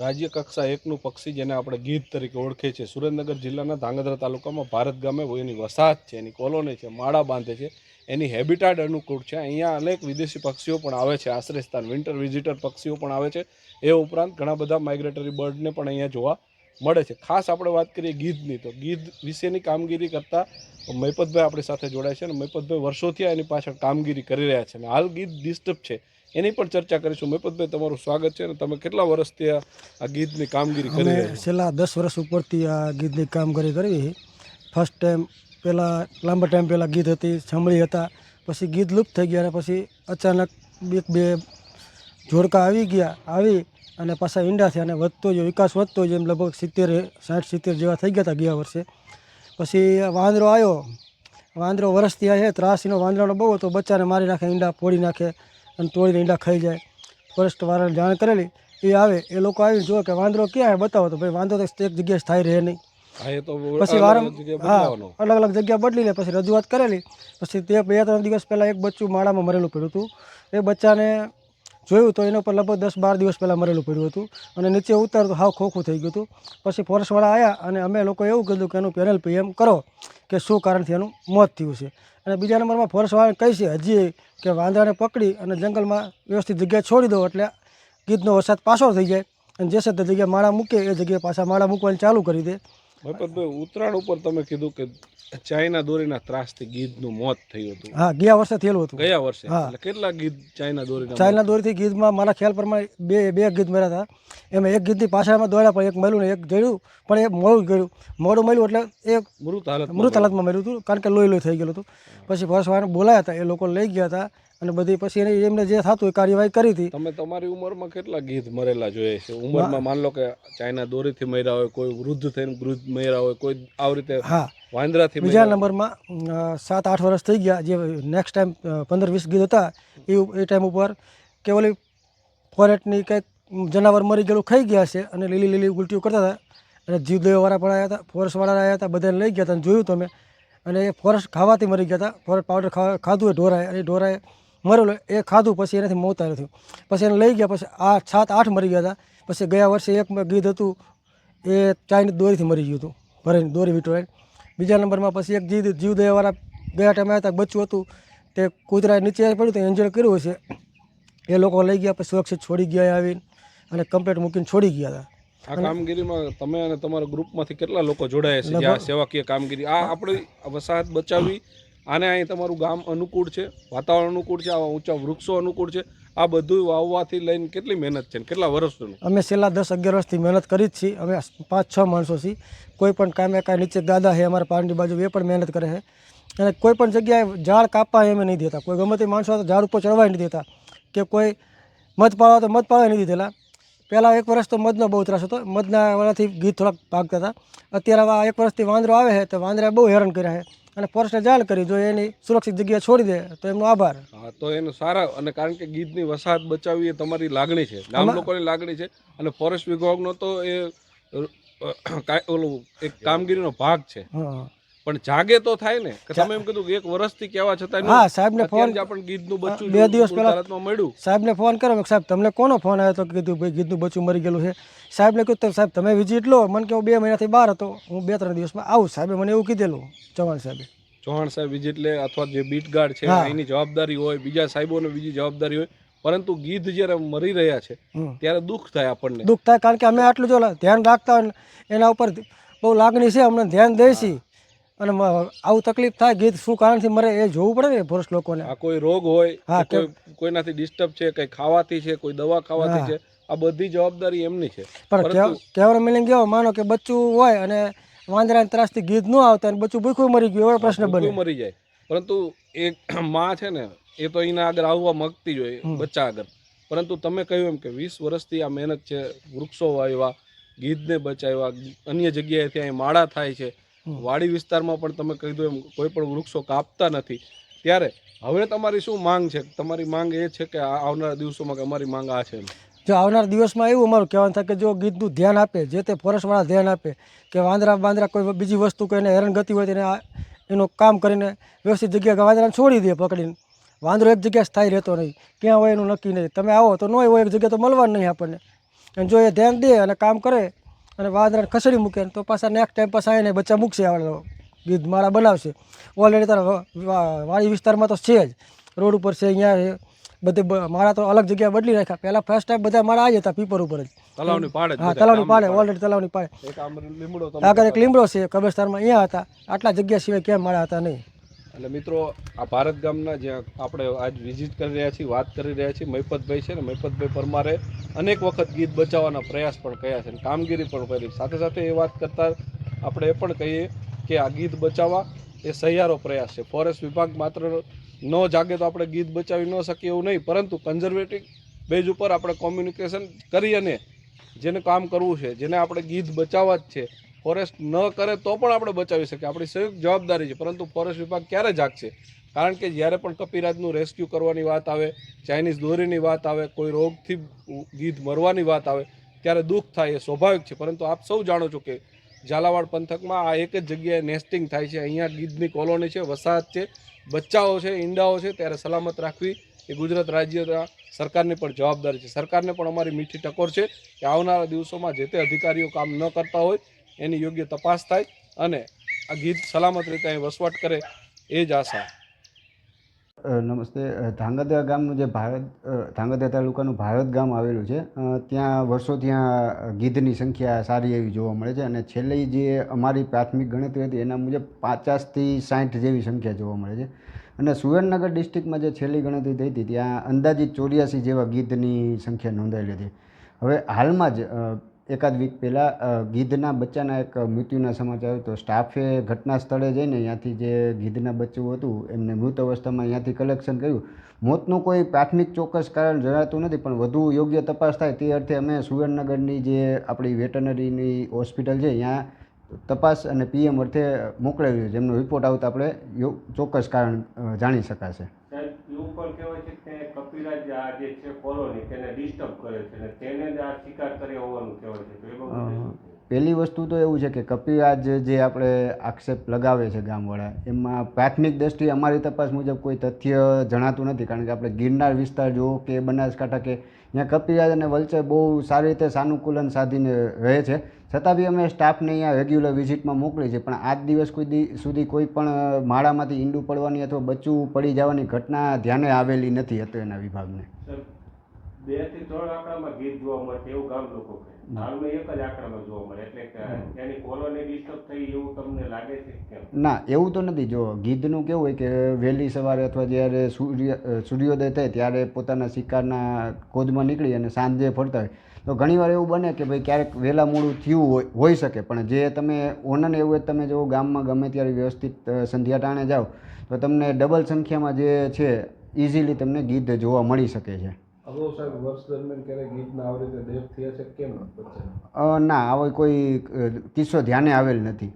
રાજ્ય કક્ષા એકનું પક્ષી જેને આપણે ગીધ તરીકે ઓળખીએ છીએ. સુરેન્દ્રનગર જિલ્લાના ધાંગધ્રા તાલુકામાં ભારત ગામે એની વસાહત છે. એની કોલોની છે, માળા બાંધે છે. એની હેબિટાટ અનુકૂળ છે. અહીંયા અનેક વિદેશી પક્ષીઓ પણ આવે છે. આશ્રયસ્થાન વિન્ટર વિઝિટર પક્ષીઓ પણ આવે છે. એ ઉપરાંત ઘણા બધા માઇગ્રેટરી બર્ડને પણ અહીંયા જોવા મળે છે. ખાસ આપણે વાત કરીએ ગીધની, તો ગીધ વિશેની કામગીરી કરતાં મૈપતભાઈ આપણી સાથે જોડાય છે અને મૈપતભાઈ વર્ષોથી એની પાછળ કામગીરી કરી રહ્યા છે. અને હાલ ગીધ ડિસ્ટર્બ છે. એની પણ ચર્ચા કરીશું. મેપતભાઈ તમારું સ્વાગત છે અને તમે કેટલા વર્ષથી આ ગીતની કામગીરી કરી છેલ્લા દસ વર્ષ ઉપરથી આ ગીતની કામગીરી કરવી ફર્સ્ટ ટાઈમ પહેલાં લાંબા ટાઈમ પહેલાં ગીત હતી સાંભળી હતા. પછી ગીત લુપ્ત થઈ ગયા અને પછી અચાનક એક બે જોડકા આવી ગયા આવી અને પાછા ઈંડા થયા અને વધતો ગયો. વિકાસ વધતો જેમ લગભગ સિત્તેર સાઠ સિત્તેર જેવા થઈ ગયા હતા ગયા વર્ષે. પછી વાંદરો આવ્યો. વાંદરો વરસથી આવે ત્રાસીનો વાંદરાનો બહુ હતો. બચ્ચાને મારી નાખે ઈંડા ફોડી નાખે. અને તોડીને ઈંડા ખાઈ જાય. ફોરેસ્ટ વાળાને જાણ કરેલી. એ આવે એ લોકો આવીને જુઓ કે વાંદરો ક્યાં બતાવો તો ભાઈ વાંદરો તો એક જગ્યાએ સ્થાયી રહે નહીં. પછી અલગ વારં અલગ જગ્યાએ હા અલગ અલગ જગ્યા બદલી લે પછી રજૂઆત કરેલી. પછી તે બે ત્રણ દિવસ પહેલાં એક બચ્ચું માળામાં મરેલું પડ્યું હતું. એ બચ્ચાને જોયું તો એના ઉપર લગભગ દસ બાર દિવસ પહેલાં મરેલું પડ્યું હતું. અને નીચે ઉતારતું હાવ ખોખું થઈ ગયું હતું. પછી ફોરેસ્ટવાળા આવ્યા અને અમે લોકો એવું કીધું કે એનું પેનલ પીએમ કરો કે શું કારણથી એનું મોત થયું છે. અને બીજા નંબરમાં ફોરેસ્ટવાળાને કહી છે, હજી કે વાંદરાને પકડી અને જંગલમાં વ્યવસ્થિત જગ્યાએ છોડી દો એટલે ગીધનો વરસાદ પાછો થઈ જાય. અને જે તે જગ્યાએ માળા મૂકે, એ જગ્યાએ પાછા માળા મૂકવાની ચાલુ કરી દે. ઉત્તરાયણ ઉપર તમે કીધું કે ચાઇના દોરીના ત્રાસથી ગીધનું મોત થયું હતું. હા ગયા વર્ષે થયેલું હતું. ગયા વર્ષે. એટલે કેટલા ગીધ ચાઇના દોરી ચાઇના દોરીથી ગીધમાં મારા ખ્યાલ પ્રમાણે બે બે ગીધ મર્યા હતા. એમાં એક ગીધની પાછળમાં દોડ્યા પણ એક મળ્યું ને એક જડ્યું પણ એ મોડું ગયું. મોડું મળ્યું એટલે એ મૃત હાલત મૃત હાલતમાં મળ્યું હતું કારણ કે લોહી લોહી થઈ ગયેલું હતું. પછી ફોરેસ્ટવાળાને બોલાયા હતા એ લોકો લઈ ગયા હતા. અને બધી પછી એને એમને જે થતું એ કાર્યવાહી કરી હતી. તમે તમારી ઉંમરમાં કેટલા ગીધ મરેલા જોઈએ છે? ઉંમરમાં માન લો કે ચાઇના દોરીથી મર્યા હોય કોઈ વૃદ્ધ થઈને વૃદ્ધ મર્યા હોય કોઈ આવી રીતે હા. વાંદરાથી બીજા નંબરમાં સાત આઠ વર્ષ થઈ ગયા જે નેક્સ્ટ ટાઈમ પંદર વીસ ગીધ હતા એ એ ટાઈમ ઉપર કે ઓલી ફોરેટની કંઈક જનાવર મરી ગયેલું ખાઈ ગયા છે અને લીલી લીલી ઉલટીઓ કરતા હતા. અને જીવદયાવાળા પણ આવ્યા હતા ફોરેસ્ટવાળા આવ્યા હતા બધાને લઈ ગયા હતા અને જોયું તમે. અને એ ફોરેસ્ટ ખાવાથી મરી ગયા હતા. ફોરેસ્ટ પાવડર ખાવા ખાધું એ ઢોરાએ અને ઢોરાએ મરેલો એ ખાધું પછી એનાથી મોતા થયું. પછી એને લઈ ગયા પછી આ સાત આઠ મરી ગયા હતા. પછી ગયા વર્ષે એક ગીધ હતું એ ચાઇનીઝ દોરીથી મરી ગયું હતું ભરીને દોરી વીંટવાઈને બીજા નંબરમાં પછી એક જીવ જીવદયાવાળા ગયા ટાઈમે હતા બચ્ચું હતું. તે કૂતરાએ નીચે પડ્યું તો એન્જોય કર્યું હશે. એ લોકો લઈ ગયા પછી સુરક્ષિત છોડી ગયા આવીને અને કમ્પ્લેટ મૂકીને છોડી ગયા હતા. આ કામગીરીમાં તમે અને તમારા ગ્રુપમાંથી કેટલા લોકો જોડાયા છે? આ સેવાકીય કામગીરી આ આપણી વસાહત બચાવવી આને અહીં તમારું ગામ અનુકૂળ છે, વાતાવરણ અનુકૂળ છે, આવા ઊંચા વૃક્ષો અનુકૂળ છે, આ બધું વાવવાથી લઈને કેટલી મહેનત છે કેટલા વર્ષોની? અમે છેલ્લા દસ અગિયાર વર્ષથી મહેનત કરી જ છીએ. અમે પાંચ છ માણસો છીએ. કોઈ પણ કામે કાંઈ નીચે દાદા છે અમારા પાણીની બાજુ એ પણ મહેનત કરે છે અને કોઈ પણ જગ્યાએ ઝાડ કાપવા અમે નહીં દેતા. કોઈ ગમે તે માણસો ઝાડ ઉપર ચડવા નહીં દેતા. કે કોઈ મધ પાડવા તો મધ પાડવા નહીં દીધેલા. પહેલાં એક વર્ષ તો મધનો બહુ ત્રાસ હતો. મધના વાળાથી ગીત થોડાક ભાગતા હતા. અત્યારે આ એક વર્ષથી વાંદરો આવે છે તો વાંદરાએ બહુ હેરાન કર્યા છે અને ફોરેસ્ટને જાણ કરી જો એની સુરક્ષિત જગ્યા છોડી દે તો એમનો આભાર. હા તો એનો સારા અને કારણ કે ગીધની વસાહત બચાવવી એ તમારી લાગણી છે. ગામ લોકોની લાગણી છે અને ફોરેસ્ટ વિભાગનો તો એ ઓલું એક કામગીરીનો ભાગ છે. હા. પણ જાગે તો થાય ને કે તમે એમ કીધું કે એક વર્ષથી કહેવા છતાં હા સાહેબને ફોન આપણને ગીધનું બચ્ચું બે દિવસ પહેલા- મળ્યું. સાહેબને ફોન કર્યો સાહેબ તમને કોનો ફોન આવ્યો તો કીધું ભાઈ ગીધનું બચ્ચું મરી ગયેલું છે. સાહેબને કીધું સાહેબ તમે વિઝિટ લો મને કે હું બે મહિનાથી બહાર હતો હું બે ત્રણ દિવસમાં આવું. સાહેબે મને એવું કીધેલું ચૌહાણ સાહેબે. ચૌહાણ સાહેબ વિઝિટ લે અથવા જે બીટ ગાર્ડ છે એની જવાબદારી હોય બીજા સાહેબોને બીજી જવાબદારી હોય પરંતુ ગીધ જ્યારે મરી રહ્યા છે ત્યારે દુઃખ થાય આપણને. દુઃખ થાય કારણ કે અમે આટલું જો ધ્યાન રાખતા એના ઉપર બહુ લાગણી છે અમને ધ્યાન દઈશી અને મ- આવું તકલીફ થાય ગીત શું કારણથી મરે એ જોવું પડે ને પુરુષ લોકોને. આ કોઈ રોગ હોય હા, કોઈ કોઈનાથી ડિસ્ટર્બ છે કંઈ ખાવાથી છે કોઈ દવા ખાવાથી છે આ બધી જવાબદારી એમની છે. પણ કેવરો મિલિંગ ગયો માનો કે બચ્ચું હોય અને વાંદરાની ત્રાસથી ગીત ન આવતા અને બચ્ચું ભૂખ્યું મરી ગયું એવો પ્રશ્ન બને. મરી જાય. પરંતુ એક માં છે ને એ તો એના આગળ આવવા મગતી જ હોય બચ્ચા આગળ. પરંતુ તમે કહ્યું એમ કે વીસ વર્ષથી આ મહેનત છે વૃક્ષો વાવ્યા ગીધને બચાવ્યા અન્ય જગ્યાએથી અહીં માળા થાય છે. વાડી વિસ્તારમાં પણ તમે કીધું એમ કોઈ પણ વૃક્ષો કાપતા નથી. ત્યારે હવે તમારી શું માંગ છે? તમારી માંગ એ છે કે આ આવનારા દિવસોમાં કે અમારી માંગ આ છે જો આવનાર દિવસમાં એવું અમારું કહેવાનું થાય કે જો ગીતનું ધ્યાન આપે જે તે ફોરેસ્ટવાળા ધ્યાન આપે કે વાંદરા વાંદરા કોઈ બીજી વસ્તુ કોઈ કોઈને હેરાનગતિ હોય તેને આ- એનું કામ કરીને વ્યવસ્થિત જગ્યાએ વાંદરાને છોડી દે પકડીને. વાંદરો એક જગ્યાએ સ્થાયી રહેતો નહીં ક્યાં હોય એનું નક્કી નહીં. તમે આવો તો ન હોય એક જગ્યાએ તો મળવાનું નહીં આપણને. અને જો એ ધ્યાન દે અને કામ કરે અને વાદળાને ખસેડી મૂકે તો પાછા નેક્સ્ટ ટાઈમ પાછા આવીને બચ્ચા મૂકશે ગીધ માળા બનાવશે. ઓલરેડી તારા વાડી વિસ્તારમાં તો છે જ. રોડ ઉપર છે અહીંયા છે. બધે માળા તો અલગ જગ્યાએ બદલી રાખ્યા. પહેલાં ફર્સ્ટ ટાઈમ બધા માળા આવી હતા પીપર ઉપર જ. તલાવની પાડે હા તલાવની પાડે ઓલરેડી તલાવની પાડે આગળ એક લીમડો છે કબ્રસ્તાનમાં અહીંયા હતા. આટલા જગ્યા સિવાય ક્યાં માળા હતા નહીં. એટલે મિત્રો, આ ભારત ગામના જ્યાં આપણે આજ વિઝિટ કરી રહ્યા છીએ, વાત કરી રહ્યા છીએ મહિપતભાઈ છે ને મહિપતભાઈ પરમારે અનેક વખત ગીત બચાવવાના પ્રયાસ પણ કર્યા છે કામગીરી પણ કરી. સાથે સાથે એ વાત કરતાં આપણે એ પણ કહીએ કે આ ગીત બચાવવા એ સહિયારો પ્રયાસ છે. ફોરેસ્ટ વિભાગ માત્ર ન જાગે તો આપણે ગીત બચાવી ન શકીએ એવું નહીં, પરંતુ કન્ઝર્વેટિવ બેઝ ઉપર આપણે કોમ્યુનિકેશન કરી અને જેને કામ કરવું છે, જેને આપણે ગીત બચાવવા જ છે ફોરેસ્ટ ન કરે તો પણ આપણે બચાવી શકીએ. આપણી સંયુક્ત જવાબદારી છે. પરંતુ ફોરેસ્ટ વિભાગ ક્યારે જાગશે? કારણ કે જ્યારે પણ કપિરાજનું રેસ્ક્યુ કરવાની વાત આવે, ચાઇનીઝ દોરીની વાત આવે, કોઈ રોગથી ગીધ મરવાની વાત આવે, ત્યારે દુઃખ થાય એ સ્વાભાવિક છે. પરંતુ આપ સૌ જાણો છો કે ઝાલાવાડ પંથકમાં આ એક જ જગ્યાએ નેસ્ટિંગ થાય છે. અહીંયા ગીધની કોલોની છે, વસાહત છે, બચ્ચાઓ છે, ઈંડાઓ છે. ત્યારે સલામત રાખવી એ ગુજરાત રાજ્યના સરકારની પણ જવાબદારી છે. સરકારને પણ અમારી મીઠી ટકોર છે કે આવનારા દિવસોમાં જે તે અધિકારીઓ કામ ન કરતા હોય એની યોગ્ય તપાસ થાય અને આ ગીધ સલામત રીતે અહીં વસવાટ કરે એ જ આશા. નમસ્તે. ધાંગધ્રા ગામનું જે ભારત ધાંગધ્રા તાલુકાનું ભારત ગામ આવેલું છે ત્યાં વર્ષો ત્યાં ગીધની સંખ્યા સારી એવી જોવા મળે છે અને છેલ્લી જે અમારી પ્રાથમિક ગણતરી હતી એના મુજબ પચાસથી સાઠ જેવી સંખ્યા જોવા મળે છે. અને સુરેન્દ્રનગર ડિસ્ટ્રિક્ટમાં જે છેલ્લી ગણતરી થઈ હતી, ત્યાં અંદાજિત ચોર્યાસી જેવા ગીધની સંખ્યા નોંધાયેલી હતી. હવે હાલમાં જ એકાદ વીક પહેલાં ગીધના બચ્ચાના એક મૃત્યુના સમાચાર તો સ્ટાફે ઘટના સ્થળે જઈને ત્યાંથી જે ગીધના બચ્ચું હતું, એમને મૃત અવસ્થામાં ત્યાંથી કલેક્શન કર્યું. મોતનું કોઈ પ્રાથમિક ચોક્કસ કારણ જણાતું નથી, પણ વધુ યોગ્ય તપાસ થાય તે અર્થે અમે સુવર્ણનગરની જે આપણી વેટનરીની હોસ્પિટલ છે, ત્યાં તપાસ અને પીએમ અર્થે મોકલેલું જેમનો રિપોર્ટ આવતા આપણે ચોક્કસ કારણ જાણી શકાશે સાહેબ એવું પણ કહેવાય છે કે કપિરાજ આ જે છે કોલોની તેને ડિસ્ટર્બ કરે છે અને તેને જ આ શિકાર કર્યો હોવાનું કહેવાય છે. તો એ બાબતે પહેલી વસ્તુ તો એવું છે કે કપિરાજ જે આપણે આક્ષેપ લગાવે છે ગામવાળા એમાં પ્રાથમિક દ્રષ્ટિએ અમારી તપાસ મુજબ કોઈ તથ્ય જણાતું નથી કારણ કે આપણે ગિરનાર વિસ્તાર જુઓ કે બનાસકાંઠા કે ત્યાં કપિરાજ અને વલચર બહુ સારી રીતે સાનુકૂલન સાધીને રહે છે. છતાં બી અમે સ્ટાફને અહીંયા રેગ્યુલર વિઝિટમાં મોકલી છે પણ આજ દિવસ કોઈ સુધી કોઈ પણ માળામાંથી ઈંડું પડવાની અથવા બચ્ચું પડી જવાની ઘટના ધ્યાને આવેલી નથી અત્યારના વિભાગને. બેથી ત્રણ આંકડામાં ગીત જોવા મળે એવું ગામ લોકો કહે. હાલમાં એક જ આંકડામાં જોવા મળે એટલે એની કોલોની ડિસ્ટર્બ થઈ એવું તમને લાગે છે કે ના એવું તો નથી. જો ગીધનું કેવું હોય કે વહેલી સવારે અથવા જ્યારે સૂર્ય સૂર્યોદય થાય ત્યારે પોતાના શિકારના કોજમાં નીકળી અને સાંજે ફરતા હોય તો ઘણીવાર એવું બને કે ભાઈ ક્યારેક વહેલા મોડું થયું હોય હોઈ શકે. પણ જે તમે ઓનન એવું તમે જો ગામમાં ગમે ત્યારે વ્યવસ્થિત સંધ્યા ટાણે જાઓ તો તમને ડબલ સંખ્યામાં જે છે ઇઝીલી તમને ગીધ જોવા મળી શકે છે. અગાઉ વર્ષ દરમિયાન ક્યારેય ગીતના આવી રીતે ડેથ થયા છે કેમ? ના, આવો કોઈ કિસ્સો ધ્યાને આવેલ નથી.